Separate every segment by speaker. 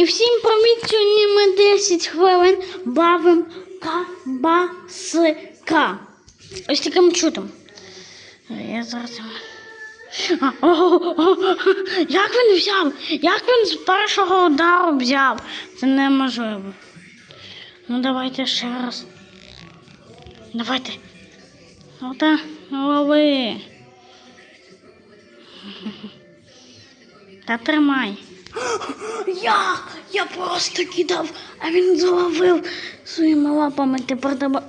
Speaker 1: І всім! Сьогодні ми 10 хвилин бавим кабасика. Ось таким чудом. Я зараз. О, о, о, як він взяв? Як він з першого удару взяв? Це неможливо. Ну давайте ще раз. Давайте. Ота, лови. Та тримай. Як? Я просто кидав, а він заловив своїми лапами. Тепер треба.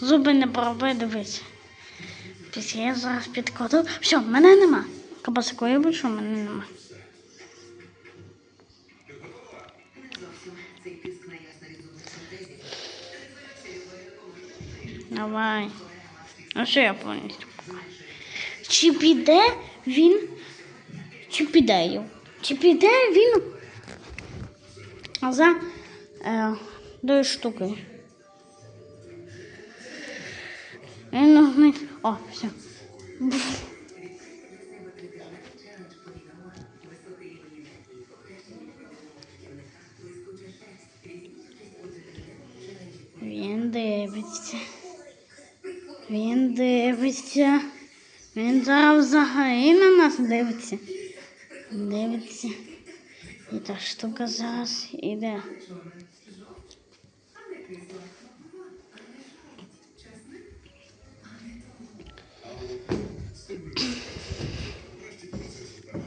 Speaker 1: Зуби не пороби, дивись. Після я зараз підкладу. Все, мене нема. Кабасику я більше, мене нема. Давай. Ну що я повністю. Чи піде він? Чи піде? Він за е, тою штукою? Він О, все. Він дивиться. Він дивиться. Він зараз взагалі на нас дивиться. Дивиться. І та штука зараз іде.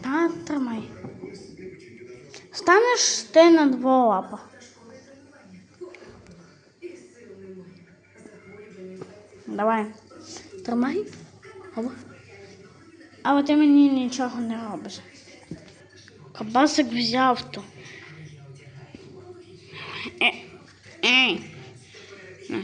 Speaker 1: Та тримай. Станеш ти на двох лапах. Давай. Тримай. Оба. Але ти мені нічого не робиш. Кабасик взяв то. Е. На.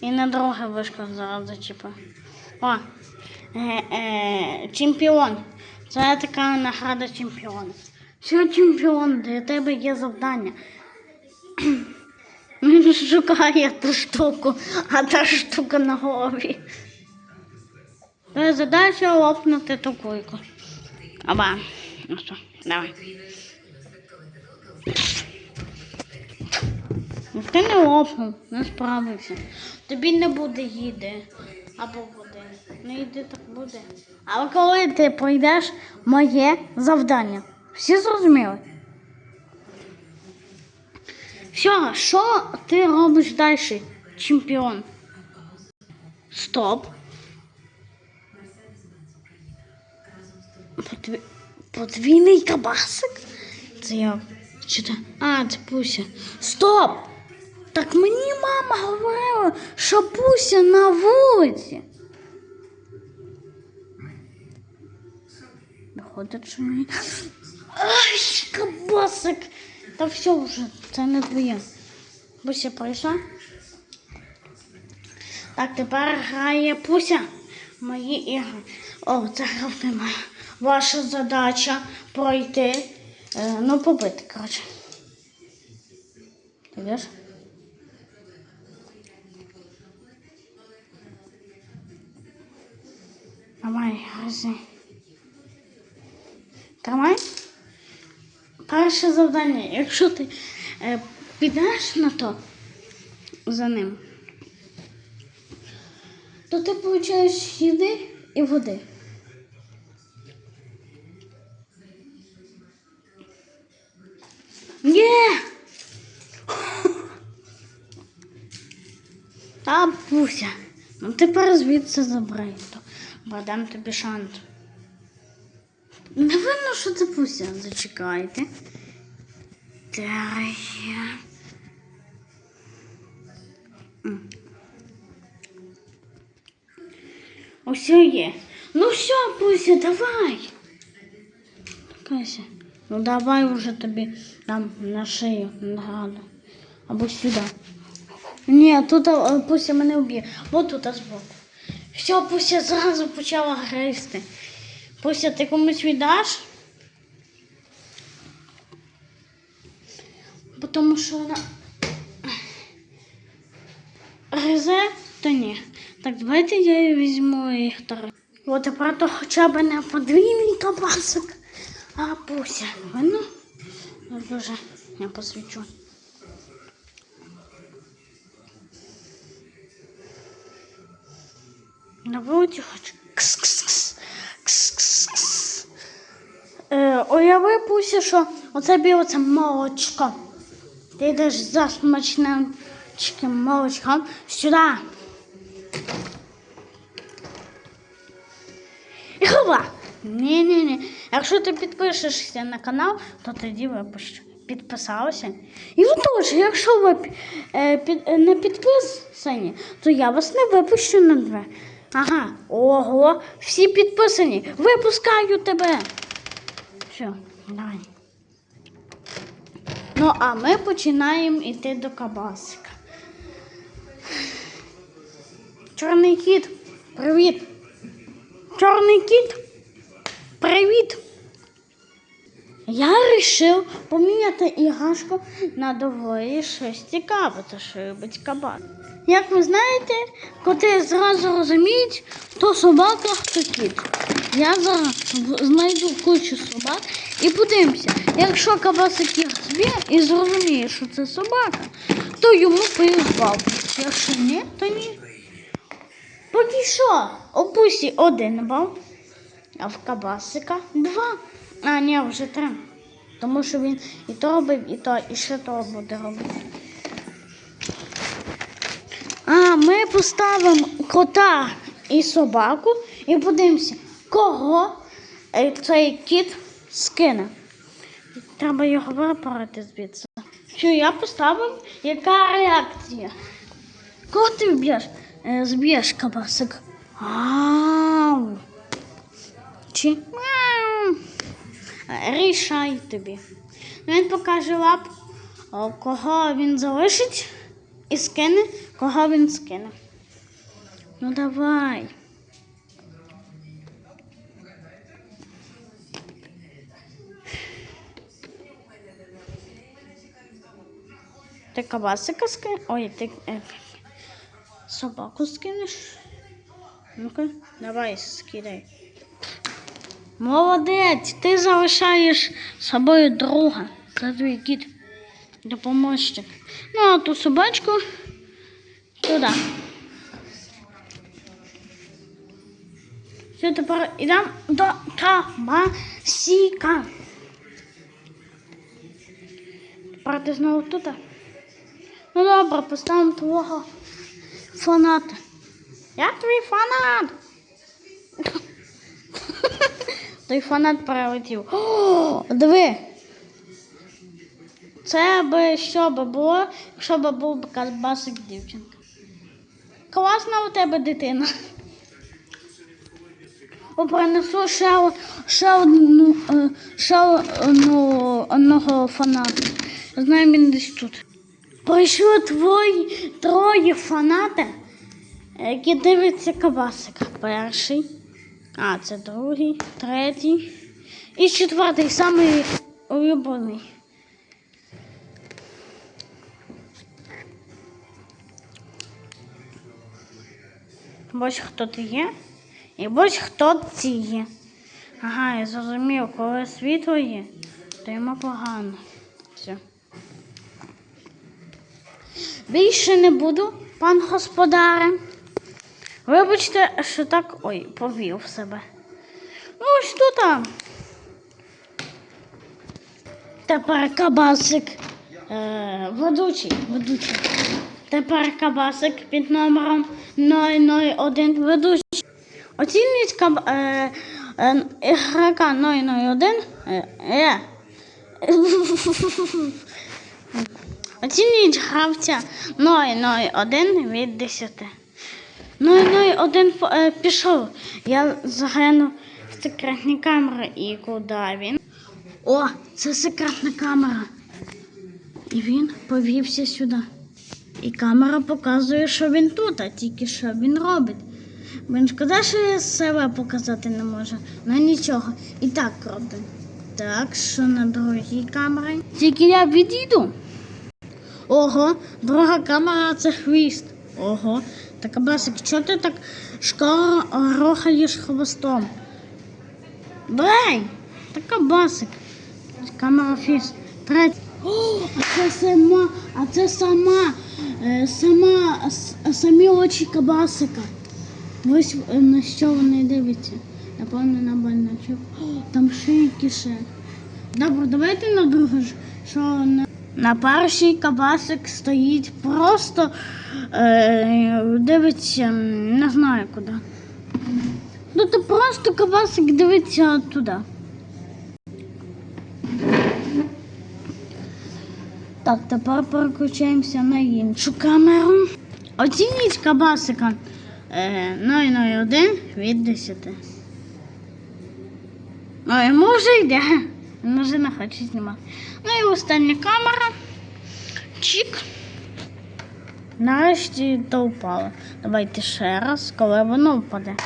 Speaker 1: І на друге вишко зараз зачіпив. О, е, е, чемпіон. Це така награда чемпіона. Що чемпіон, для тебе є завдання. Він шукає ту штуку, а та штука на голові. Твоя задача лопнути ту куйку. Аба. Ну що, давай. Ну, Ти не лопнув, не справився. Тобі не буде їди. Або Не їди, так буде. Але коли ти пройдеш моє завдання. Всі зрозуміли? Все, що ти робиш далі, чемпіон? Стоп. Подві... Подвійний кабасик? Це я. Чи це? А, це Пуся. Стоп! Так мені мама говорила, що Пуся на вулиці. Виходить, що ні. Ай, кабасик! Та все вже, це не твоє. Пуся прийшла. Так, тепер грає Пуся мої ігри. О, це грав. Ваша задача пройти. Е, ну, побити, коротше. Йдеш? Давай, гризи. Тримай. Перше завдання. Якщо ти е, підеш на то за ним, то ти получаєш їди і води. Є! Та Буся, ну тепер звідси забирай то. Бо дам тобі шанс. Видно, що це Пуся. Зачекайте. Та я. М. Ось є. Ну все, Пуся, давай. Кася. Ну давай уже тобі там на шию награду. Або сюди. Ні, тут Пуся мене вб'є. Бо тут збоку. Все, Пуся зразу почала гризти. Пуся, ти комусь віддаш? Бо Тому що вона гризе, то ні. Так, давайте я її візьму і второй. От тепер то хоча б не подвійний кабасик, а пуся. Видно? Дуже я посвічу. На вулиці хоч. Уяви, Пуся, що оце біло це молочко. Ти йдеш за смачним молочком сюди. І хова. Ні-ні-ні. Якщо ти підпишешся на канал, то тоді випущу. Підписалися. І ви якщо ви е, під, е, не підписані, то я вас не випущу на дві. Ага, ого, всі підписані. Випускаю тебе. Все, давай. Ну, а ми починаємо йти до кабасика. Чорний кіт, привіт. Чорний кіт, привіт. Я вирішив поміняти іграшку на доволі щось цікаве, то що любить кабан. Як ви знаєте, коти зразу розуміють, хто собака, хто кіт. Я зараз знайду кучу собак і подивимося, якщо кабасик їх зб'є і зрозуміє, що це собака, то йому бал. Якщо ні, то ні. Поки що, у пусі один бал, а в кабасика два. А, ні, вже три. Тому що він і то робив, і то, і ще то буде робити. А, ми поставимо кота і собаку і подивимося, кого е, цей кіт скине. Треба його випарити звідси. Що я поставив? Яка реакція? Кого ти вб'єш? Е, Зб'єш кабасик. Чи? Рішай тобі. Він покаже лап, кого він залишить і скине, кого він скине. Ну давай. Ти кабасика скинеш? Ой, ти е, собаку скинеш? Ну-ка, давай, скидай. Молодець, ти залишаєш собою друга. Це твій кіт. Допоможчик. Ну, а ту собачку туди. Все, тепер йдемо до кабасіка. Тепер ти знову тут. Ну добре, поставимо твого фаната. Я твій фанат. Той фанат прилетів. О, диви. Це би що би було, якщо б був би кабасик дівчинка. Класна у тебе дитина. О, принесу ще, ще одну, е, ще одну, одного фаната. Знаю, він десь тут. Прийшло твої троє фанати, які дивляться кабасика. Перший. А, це другий, третій. І четвертий, самий улюблений. Ось хто ти є. І ось хто ці є. Ага, я зрозумів, коли світло є, то йому погано. Все. Більше не буду, пан господаре. Вибачте, що так. Ой, повів себе. Ну, тут. а. Тепер кабасик. Е, ведучий, ведучий. Тепер кабасик під номером 001 ведучий. Оцініть каб... е, е, ігрока 001. Е, е. Оцініть гравця 001 від 10. 001 по- е, пішов. Я загляну в секретні камери і куди він. О, це секретна камера. І він повівся сюди. І камера показує, що він тут, а тільки що він робить. Він шкода, що я себе показати не можу. Ну нічого. І так робить. Так, що на другій камері. Тільки я відійду. Ого, друга камера це хвіст. Ого. Так, Басик, чого ти так шкоро рухаєш хвостом? Брей! Така басик. Камера фіс. Третя. О, а це сама, а це сама, е, сама, самі очі кабасика. Ось е, на що вони дивляться. Напевно, на больничок. О, там шийки ще. Добре, давайте на друге що на, на перший кабасик стоїть просто е, дивиться, не знаю куди. Ну то просто кабасик дивиться туди. Так, тепер переключаємося на іншу камеру. Оцініть кабасика е, 001 від 10. Ну, йому вже йде. Вже не хоче знімати. Ну і остання камера. Чік. Нарешті то впало. Давайте ще раз, коли воно впаде.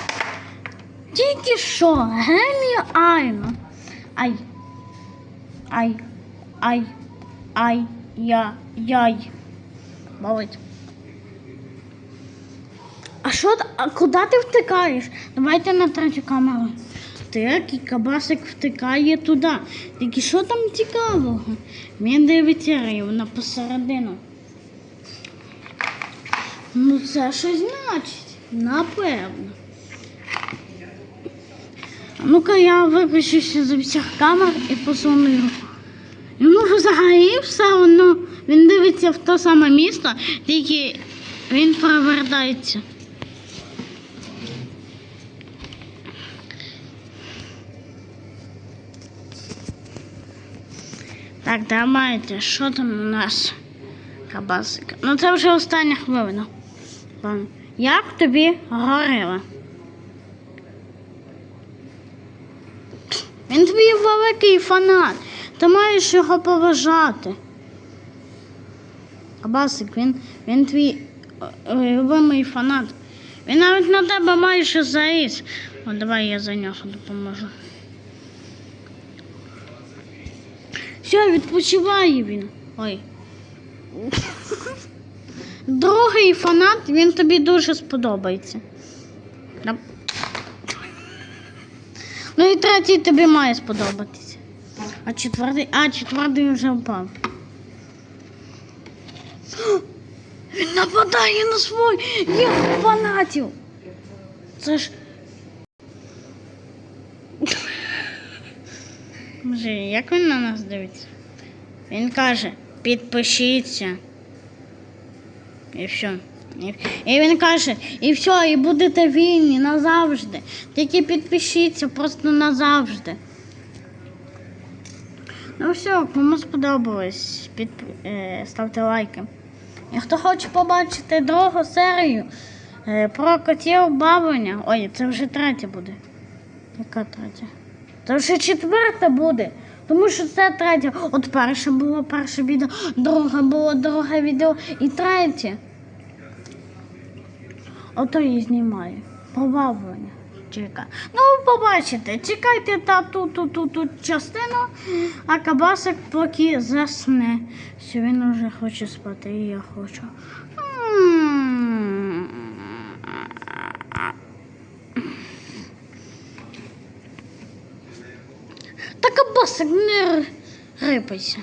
Speaker 1: Тільки що, геніально. Ай. Ай. Ай. Ай. Я. Яй. Болить. А що, а куди ти втикаєш? Давайте на третю камеру. Так, і кабасик втикає туди. Тільки що там цікавого? Він дивиться рівно посередину. Ну це щось значить. Напевно. Ну-ка я виключуся з всіх камер і посуну. Йому взагалі все одно. Він дивиться в те саме місто, тільки він перевертається. Так, давайте, що там у нас? Кабасик. Ну це вже остання хвилина. Як тобі горила? Він твій великий фанат. Ти маєш його поважати. Кабасик, він, він твій е, любимий фанат. Він навіть на тебе майже заїзд. О, давай я за нього допоможу. Все, відпочиває він. Ой. Другий фанат, він тобі дуже сподобається. Ну і третій тобі має сподобатися. А четвертий, а четвертий вже впав. Він нападає на своїх фанатів. Це ж. Може, як він на нас дивиться? Він каже, підпишіться. І все. І він каже, і все, і будете вільні назавжди. Тільки підпишіться просто назавжди. Ну все, кому сподобалось, під, е, ставте лайки. І хто хоче побачити другу серію е, про котів бавлення. Ой, це вже третя буде. Яка третя? Це вже четверта буде. Тому що це третя. От перше було перше відео, друге було друге відео і третє. Ото і знімаю. Побавлення. Чека. Ну, побачите, чекайте та ту ту ту ту частину, а кабасик поки засне. Що він вже хоче спати, і я хочу. Кабасик не рипайся.